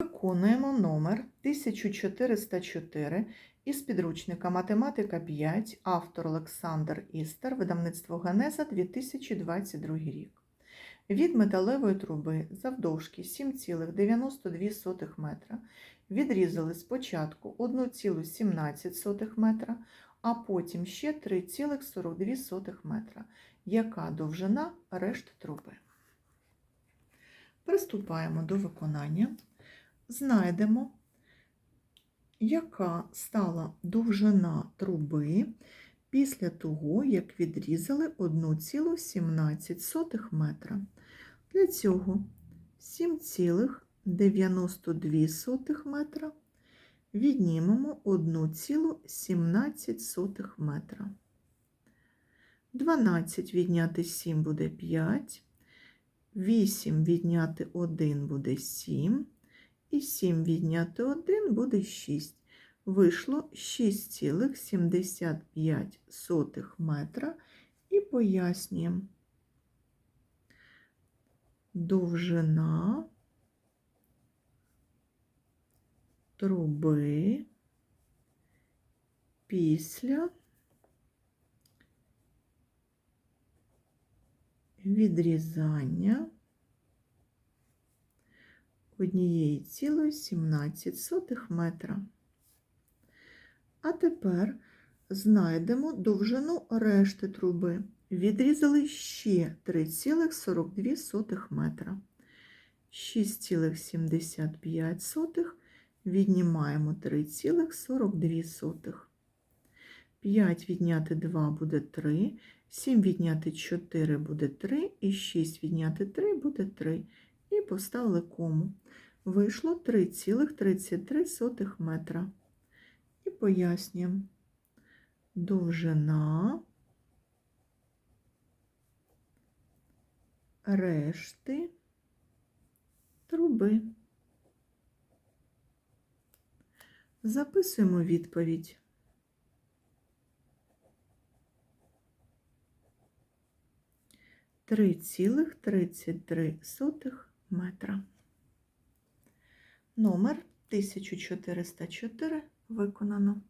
Виконуємо номер 1404 із підручника Математика 5, автор Олександр Істер, видавництво Генеза 2022 рік. Від металевої труби завдовжки 7,92 метра відрізали спочатку 1,17 метра, а потім ще 3,42 метра. Яка довжина решт труби? Приступаємо до виконання знайдемо, яка стала довжина труби після того, як відрізали 1,17 метра. Для цього 7,92 метра віднімемо 1,17 метра. 12 відняти 7 буде 5, 8 відняти 1 буде 7. І 7 відняти 1 буде 6. Вийшло 6,75 метра і пояснюємо. Довжина труби після відрізання 1,17 метра. А тепер знайдемо довжину решти труби. Відрізали ще 3,42 метра. 6,75 віднімаємо 3,42. 5 відняти 2 буде 3, 7 відняти 4 буде 3, і 6 відняти 3 буде 3 і поставили кому. Вийшло 3,33 метра. І пояснюємо. Довжина решти труби. Записуємо відповідь. Три цілих тридцять три сотих метра. Номер 1404 виконано.